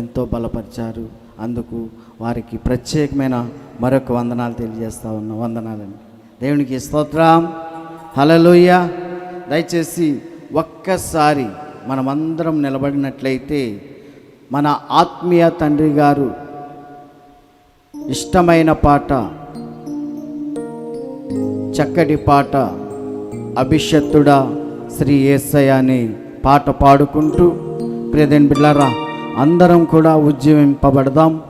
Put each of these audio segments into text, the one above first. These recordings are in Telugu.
ఎంతో బలపరిచారు. అందుకు వారికి ప్రత్యేకమైన మరొక వందనాలు తెలియజేస్తా ఉన్నా వందనాలండి. దేవునికి స్తోత్రం. హలలోయ దయచేసి ఒక్కసారి మనమందరం నిలబడినట్లయితే మన ఆత్మీయ తండ్రి గారు ఇష్టమైన పాట చక్కటి పాట అభిషత్తుడా శ్రీ ఏసయ్య అనే పాట పాడుకుంటూ ప్రియదేని బిడ్లారా అందరం కూడా ఉజ్జీవింపబడదాం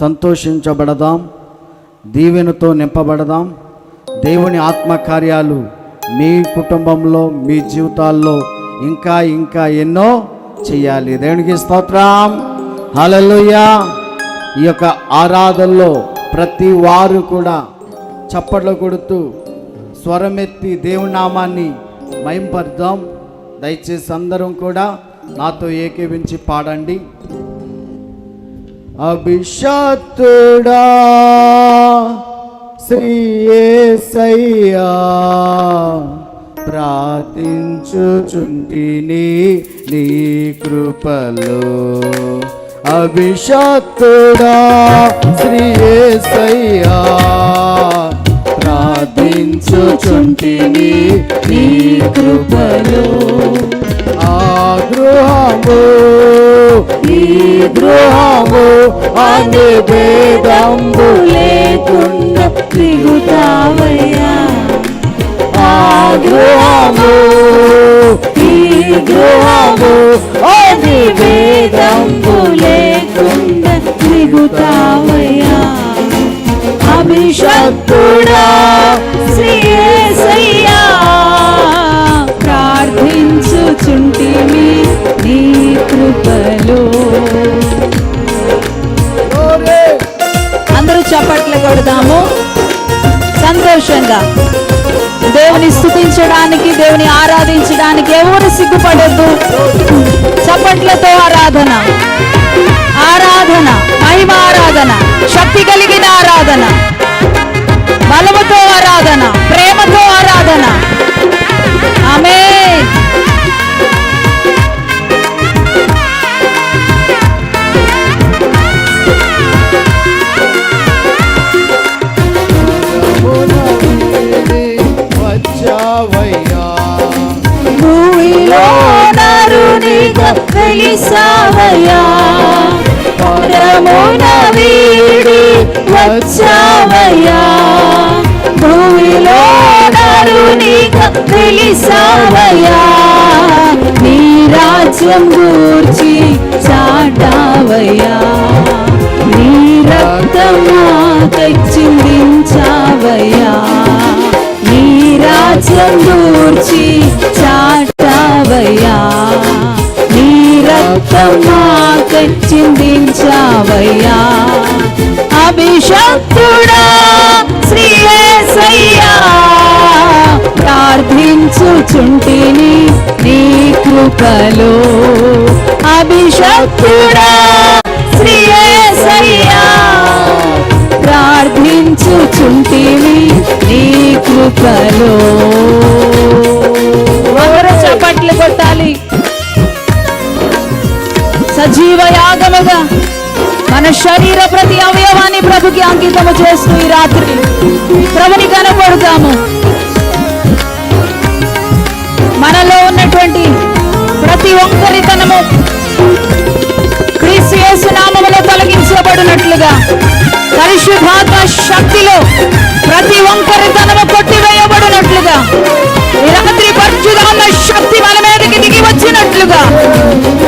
సంతోషించబడదాం దీవెనతో నింపబడదాం. దేవుని ఆత్మకార్యాలు మీ కుటుంబంలో మీ జీవితాల్లో ఇంకా ఇంకా ఎన్నో చేయాలి. దేవునికి స్తోత్రం. హల్లెలూయా. ఈ యొక్క ఆరాధనలో ప్రతి వారు కూడా చప్పట్లు కొడుతూ స్వరమెత్తి దేవునామాన్ని మయంపరుద్దాం దయచేసి అందరం కూడా నాతో ఏకీవించి పాడండి. అభిషత్తుడా శ్రీయేసయ్యా ప్రార్థించుచుంటిని నీ కృపలో. అభిషత్తుడా శ్రీయేసయ్యా ప్రార్థించుచుంటిని నీ కృపలో. అనే భేదంబు లేకుండా తిరుగుతావయ్యా ఆ గృహము ఈ గృహము అది భేదంబు లేకుండా తిరుగుతావయ్యా అభిషక్తుడా శ్రీ ప్రార్థించుచుంటిమి ఎవరు సిగ్గుపడద్దు? చప్పట్లతో ఆరాధన. ఆరాధన మహిమ ఆరాధన శక్తి కలిగిన ఆరాధన. బలముతో ఆరాధన ప్రేమతో ఆరాధన. వెలిసావయ్యా పరమున వీడి వచ్చావయ్యా భూమిలో నరునిగా వెలిసావయ్యా నీ రాజ్యం గూర్చి చాటావయ్యా నీ రక్తమా తెచ్చిందించావయ్యా నీ రాజ్యం గూర్చి చాట రక్తమా తెచ్చిందించావయ్యా అభిషక్తుడా శ్రీ యేసయ్యా ప్రార్థించుచుంటిని నీ కృపలో. అభిషక్తుడా శ్రీ యేసయ్యా ప్రార్థించుచుంటిని నీ కృపలో. సజీవ యాగముగా మన శరీర ప్రతి అవయవాన్ని ప్రభుకి అంకితము చేస్తూ ఈ రాత్రి ప్రభుని కనపడతాము మనలో ఉన్నటువంటి ప్రతి ఒక్కరితనము క్రీస్తు యేసు నామములో తొలగించబడినట్లుగా పరిశుభాత్మ శక్తిలో ప్రతి ఒంకరితనము కొట్టివేయబడినట్లుగా రాత్రి పరిశుధాత్మ శక్తి మన మీదకి దిగి వచ్చినట్లుగా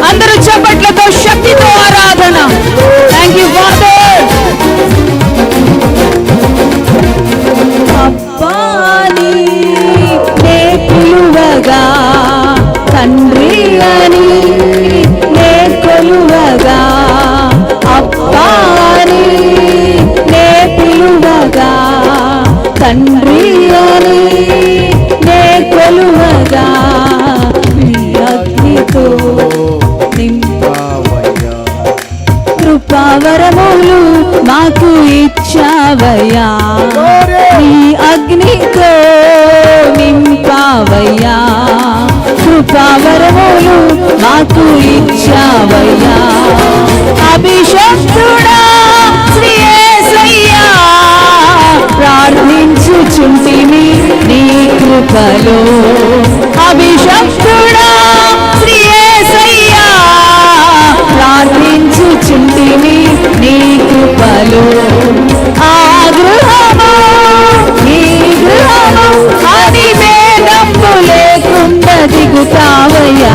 అందరూ చప్పట్లతో శక్తి ఇచ్చావయ్యా నీ అగ్నితో నింపావయ్యా కృపావరములు మాకు ఇచ్చావయ్యా. అభిషక్తుడా శ్రీయేసయ్యా ప్రార్థించుచుంటిమి నీ కృపలో. అభిషక్తుడా శ్రీయేసయ్యా ప్రార్థించుచుంటిమి నీ కృపలో. గృహము ఈ గృహము అది వేదంపు లేకుండా దిగుతావయ్యా.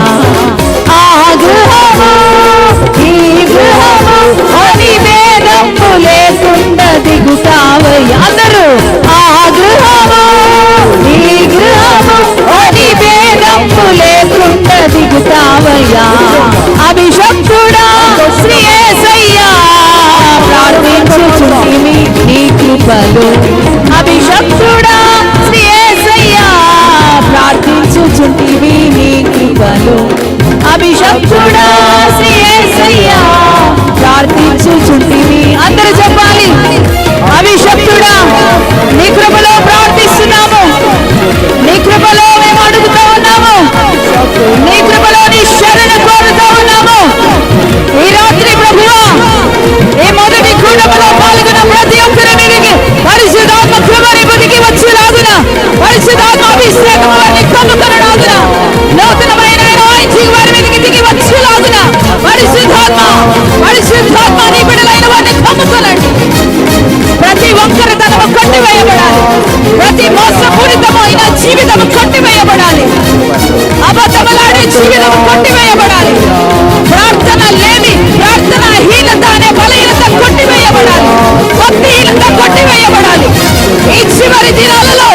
దినాలలో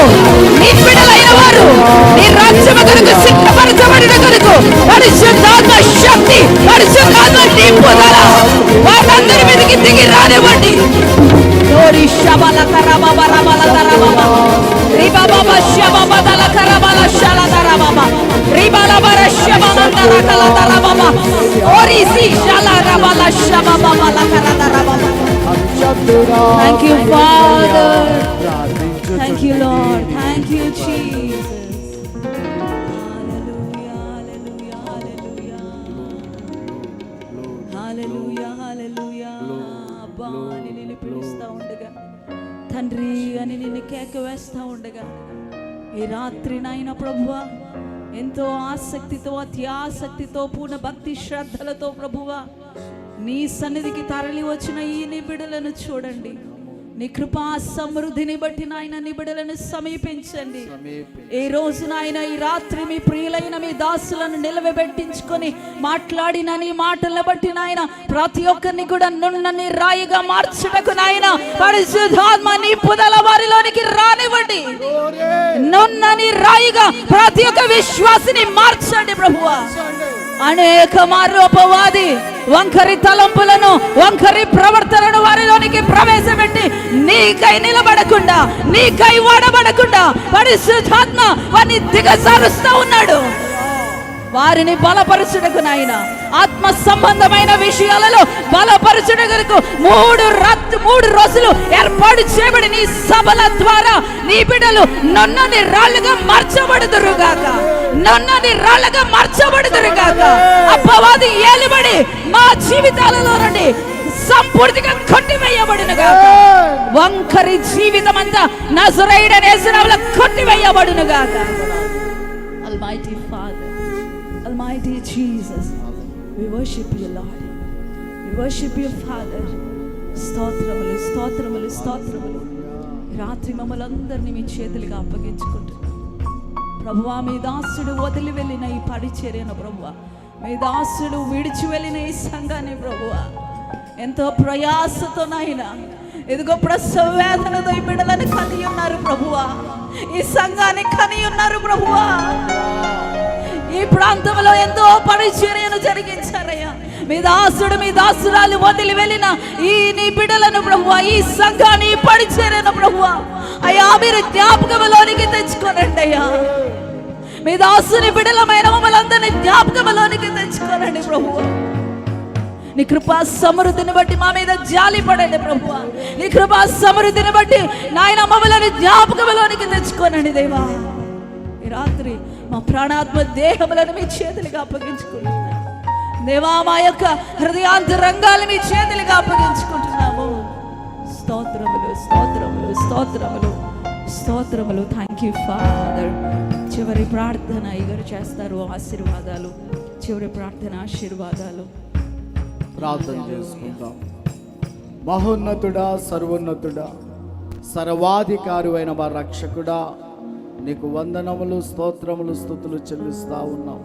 నీ బిడ్డలైన వారు నీ రాజ్యము కొరకు సిద్ధపరచబడిన కొరకు పరిశుద్ధాత్మ శక్తి పరిశుద్ధాత్మ నింపుదల వారందరి మీదకి దిగి రానివ్వండి. ఓరి శబల కరబబ రబల కరబబ రిబబబ శబబ దల కరబల శల దరబబ. రిబల బర శబల దర కల దరబబ. ఓరి సి శల రబల శబబ బల కర దరబబ. Thank you, Father. Thank you, Lord. Thank you, Jesus. తండ్రి అని నిన్ను కేక వేస్తా ఉండగా ఈ రాత్రి నాయన ప్రభువా ఎంతో ఆసక్తితో అతి ఆసక్తితో పూర్ణ భక్తి శ్రద్ధలతో ప్రభువా నీ సన్నిధికి తరలి వచ్చిన ఈ నిబిడలను చూడండి నీ కృపా సమృద్ధిని బట్టి నాయన నిబిడలను సమీపించండి. ఈ రోజు నాయన ఈ రాత్రి మీ ప్రియులైన మీ దాసులను నిలవబెట్టించుకొని మాట్లాడిన నీ మాటలను బట్టి నాయన ప్రతి ఒక్కరిని కూడా నున్నని రాయిగా మార్చుటకు నాయన పరిశుద్ధాత్మ నీ పుదల వారిలోనికి రానివ్వండి. నున్నని రాయిగా ప్రతి ఒక్క విశ్వాసిని మార్చండి ప్రభువా. అనేక మారోపవాది వంకరి తలంపులను వంకరి ప్రవర్తనను వారిలోనికి ప్రవేశపెట్టి నీకై నిలబడకుండా నీకై వాడబడకుండా పరిశుద్ధాత్మ వారిని దిగజారుస్తూ ఉన్నాడు. వారిని బలపరచుటకు నాయన ఆత్మ సంబంధమైన విషయాలలో బలపరచుటకు మూడు రత్ మూడు రోజులు ఏర్పాటు చేయబడి నీ సభల ద్వారా నీ బిడ్డలు నన్నని రాళ్ళుగా మార్చబడుదురుగాక నన్నని రాళ్ళగా మార్చబడుదురుగాక అప్పవాది ఏలుబడి మా జీవితాలలో నుండి సంపూర్తిగా కొట్టివేయబడునుగా వంకరి జీవితం అంతా నజరైడనేసినవల కొట్టివేయబడునుగా Almighty Father, Almighty Jesus, we worship you, Lord. We worship you, Father. స్తోత్రములు స్తోత్రములు స్తోత్రములు. రాత్రి మమ్మల్ని అందరినీ మీ చేతులుగా అప్పగించుకుంటున్నాం. ప్రభువా మీ దాసుడు వదిలి వెళ్ళిన ఈ పరిచర్యను ప్రభువా. మీ దాసుడు విడిచి వెళ్ళిన ఈ సంఘాన్ని ప్రభువా. ఎంతో ప్రయాసతోనైనా ఇదిగో ప్రసవ వేదనతో ఈ బిడ్డలను కని ఉన్నారు ప్రభువా. ఈ సంఘాన్ని కని ఉన్నారు ప్రభువా. ఈ ప్రాంతంలో ఎంతో పరిచర్యను జరిగించారయ్యా. మీ దాసుడు మీ దాసురాలు వదిలి వెళ్ళిన ఈ నీ బిడలను ప్రభు ఈ సంఘాన్ని పరిచర్యను ప్రభు అయ్యా మీరు జ్ఞాపకంలోనికి తెచ్చుకోనండి అయ్యా. మీ దాసుని బిడలమైన మమ్మల్ని జ్ఞాపకంలోనికి తెచ్చుకోనండి ప్రభు నీ కృపా సమృద్ధిని బట్టి మా మీద జాలి పడండి ప్రభు నీ కృపా సమృద్ధిని బట్టి నాయన మమ్మల్ని జ్ఞాపకంలోనికి తెచ్చుకోనండి దేవా. రాత్రి మా ప్రాణాత్మ దేహములను మీ చేతులుగా అప్పగించుకుంటున్నాము. దేవా మా యొక్క హృదయాంతరంగాలు మీ చేతులుగా అప్పగించుకుంటున్నాము. స్తోత్రములు స్తోత్రములు స్తోత్రములు స్తోత్రములు. థ్యాంక్ యూ ఫాదర్ చివరి ప్రార్థన ఇగరు చేస్తారు ఆశీర్వాదాలు. చివరి ప్రార్థన ఆశీర్వాదాలు. ప్రార్థన చేసుకుందాం. మహోన్నతుడా సర్వోన్నతుడా సర్వాధికారు అయిన మా రక్షకుడా నీకు వందనములు స్తోత్రములు స్థుతులు చెల్లిస్తా ఉన్నాం